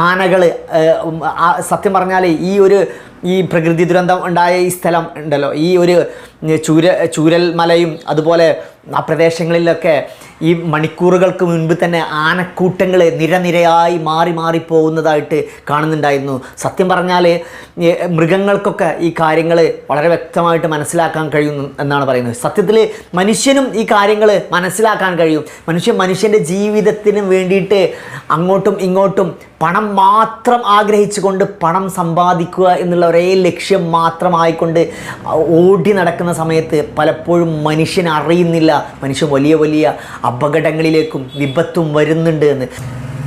ആനകൾ സത്യം പറഞ്ഞാൽ ഈ ഒരു ഈ പ്രകൃതി ദുരന്തം ഉണ്ടായ ഈ സ്ഥലം ഉണ്ടല്ലോ. ഈ ഒരു ചൂര ചൂരൽ മലയും അതുപോലെ ആ പ്രദേശങ്ങളിലൊക്കെ ഈ മണിക്കൂറുകൾക്ക് മുൻപ് തന്നെ ആനക്കൂട്ടങ്ങൾ നിരനിരയായി മാറി മാറി പോകുന്നതായിട്ട് കാണുന്നുണ്ടായിരുന്നു. സത്യം പറഞ്ഞാൽ മൃഗങ്ങൾക്കൊക്കെ ഈ കാര്യങ്ങൾ വളരെ വ്യക്തമായിട്ട് മനസ്സിലാക്കാൻ കഴിയുന്നു എന്നാണ് പറയുന്നത്. സത്യത്തിൽ മനുഷ്യനും ഈ കാര്യങ്ങൾ മനസ്സിലാക്കാൻ കഴിയും. മനുഷ്യൻ മനുഷ്യന്റെ ജീവിതത്തിന് വേണ്ടിയിട്ട് അങ്ങോട്ടും ഇങ്ങോട്ടും പണം മാത്രം ആഗ്രഹിച്ചുകൊണ്ട് പണം സമ്പാദിക്കുക എന്നുള്ള ഒരേ ലക്ഷ്യം മാത്രമായിക്കൊണ്ട് ഓടി നടക്കുന്ന സമയത്ത് പലപ്പോഴും മനുഷ്യൻ അറിയുന്നില്ല മനുഷ്യൻ വലിയ വലിയ അപകടങ്ങളിലേക്കും വിപത്തും വരുന്നുണ്ട് എന്ന്.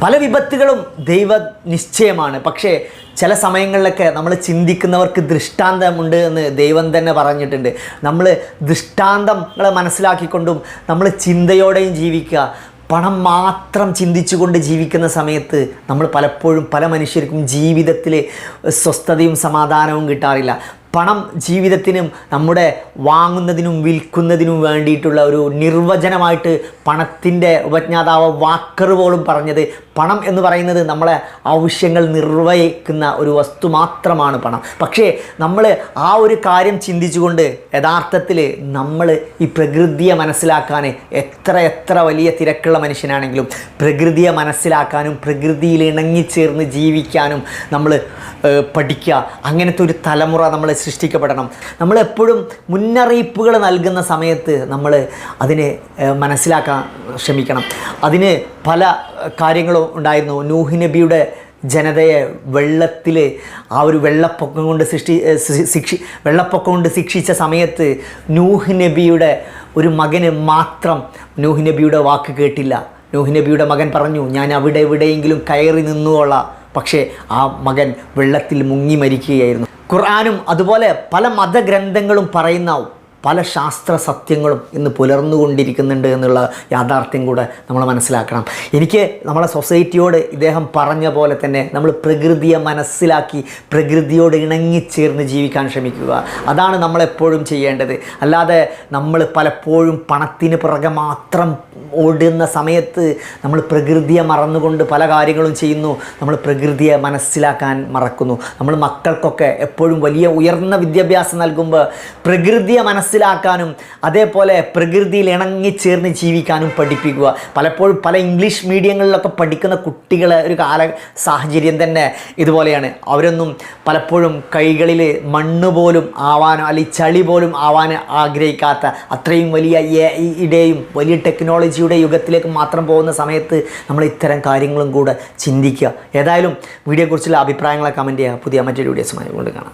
പല വിപത്തുകളും ദൈവ നിശ്ചയമാണ്. പക്ഷേ ചില സമയങ്ങളിലൊക്കെ നമ്മൾ ചിന്തിക്കുന്നവർക്ക് ദൃഷ്ടാന്തമുണ്ട് എന്ന് ദൈവം തന്നെ പറഞ്ഞിട്ടുണ്ട്. നമ്മൾ ദൃഷ്ടാന്തങ്ങളെ മനസ്സിലാക്കിക്കൊണ്ടും നമ്മൾ ചിന്തയോടെയും ജീവിക്കുക. പണം മാത്രം ചിന്തിച്ചുകൊണ്ട് ജീവിക്കുന്ന സമയത്ത് നമ്മൾ പലപ്പോഴും പല മനുഷ്യർക്കും ജീവിതത്തിലെ സ്വസ്ഥതയും സമാധാനവും കിട്ടാറില്ല. പണം ജീവിതത്തിനും നമ്മുടെ വാങ്ങുന്നതിനും വിൽക്കുന്നതിനും വേണ്ടിയിട്ടുള്ള ഒരു നിർവചനമായിട്ട് പണത്തിന്റെ ഉപജ്ഞാതാവ് വാക്കർ പോലും പറഞ്ഞത് പണം എന്ന് പറയുന്നത് നമ്മളെ ആവശ്യങ്ങൾ നിർവഹിക്കുന്ന ഒരു വസ്തു മാത്രമാണ് പണം. പക്ഷേ നമ്മൾ ആ ഒരു കാര്യം ചിന്തിച്ചുകൊണ്ട് യഥാർത്ഥത്തിൽ നമ്മൾ ഈ പ്രകൃതിയെ മനസ്സിലാക്കാൻ എത്ര എത്ര വലിയ തിരക്കുള്ള മനുഷ്യനാണെങ്കിലും പ്രകൃതിയെ മനസ്സിലാക്കാനും പ്രകൃതിയിൽ ഇണങ്ങിച്ചേർന്ന് ജീവിക്കാനും നമ്മൾ പഠിക്കുക. അങ്ങനത്തെ ഒരു തലമുറ നമ്മൾ സൃഷ്ടിക്കപ്പെടണം. നമ്മളെപ്പോഴും മുന്നറിയിപ്പുകൾ നൽകുന്ന സമയത്ത് നമ്മൾ അതിനെ മനസ്സിലാക്കാൻ ശ്രമിക്കണം. അതിന് പല കാര്യങ്ങളും ഉണ്ടായിരുന്നു. നൂഹ് നബിയുടെ ജനതയെ വെള്ളത്തിൽ ആ ഒരു വെള്ളപ്പൊക്കം കൊണ്ട് സൃഷ്ടി ശിക്ഷി വെള്ളപ്പൊക്കം കൊണ്ട് ശിക്ഷിച്ച സമയത്ത് നൂഹ് നബിയുടെ ഒരു മകന് മാത്രം നൂഹ് നബിയുടെ വാക്ക് കേട്ടില്ല. നൂഹ് നബിയുടെ മകൻ പറഞ്ഞു ഞാൻ അവിടെ എവിടെയെങ്കിലും കയറി നിന്നുകൊള്ളാം. പക്ഷേ ആ മകൻ വെള്ളത്തിൽ മുങ്ങി മരിക്കുകയായിരുന്നു. ഖുർആാനും അതുപോലെ പല മതഗ്രന്ഥങ്ങളും പറയുന്ന പല ശാസ്ത്ര സത്യങ്ങളും ഇന്ന് പുലർന്നുകൊണ്ടിരിക്കുന്നുണ്ട് എന്നുള്ള യാഥാർത്ഥ്യം കൂടെ നമ്മൾ മനസ്സിലാക്കണം. എനിക്ക് നമ്മളെ സൊസൈറ്റിയോട് ഇദ്ദേഹം പറഞ്ഞ പോലെ തന്നെ നമ്മൾ പ്രകൃതിയെ മനസ്സിലാക്കി പ്രകൃതിയോട് ഇണങ്ങിച്ചേർന്ന് ജീവിക്കാൻ ശ്രമിക്കുക. അതാണ് നമ്മളെപ്പോഴും ചെയ്യേണ്ടത്. അല്ലാതെ നമ്മൾ പലപ്പോഴും പണത്തിന് പുറകെ മാത്രം ഓടുന്ന സമയത്ത് നമ്മൾ പ്രകൃതിയെ മറന്നുകൊണ്ട് പല കാര്യങ്ങളും ചെയ്യുന്നു. നമ്മൾ പ്രകൃതിയെ മനസ്സിലാക്കാൻ മറക്കുന്നു. നമ്മൾ മക്കൾക്കൊക്കെ എപ്പോഴും വലിയ ഉയർന്ന വിദ്യാഭ്യാസം നൽകുമ്പോൾ പ്രകൃതിയെ മനസ്സിലാക്കാനും അതേപോലെ പ്രകൃതിയിൽ ഇണങ്ങിച്ചേർന്ന് ജീവിക്കാനും പഠിപ്പിക്കുക. പലപ്പോഴും പല ഇംഗ്ലീഷ് മീഡിയങ്ങളിലൊക്കെ പഠിക്കുന്ന കുട്ടികളെ ഒരു കാല സാഹചര്യം തന്നെ ഇതുപോലെയാണ്. അവരൊന്നും പലപ്പോഴും കൈകളിൽ മണ്ണ് പോലും ആവാനോ അല്ലെങ്കിൽ ചളി പോലും ആവാൻ ആഗ്രഹിക്കാത്ത അത്രയും വലിയ ഇടയും വലിയ ടെക്നോളജിയുടെ യുഗത്തിലേക്ക് മാത്രം പോകുന്ന സമയത്ത് നമ്മൾ ഇത്തരം കാര്യങ്ങളും കൂടെ ചിന്തിക്കുക. ഏതായാലും വീഡിയോയെക്കുറിച്ചുള്ള അഭിപ്രായങ്ങളെ കമന്റ് ചെയ്യുക. പുതിയ മറ്റൊരു വീഡിയോസുമായി കൊണ്ട് കാണാം.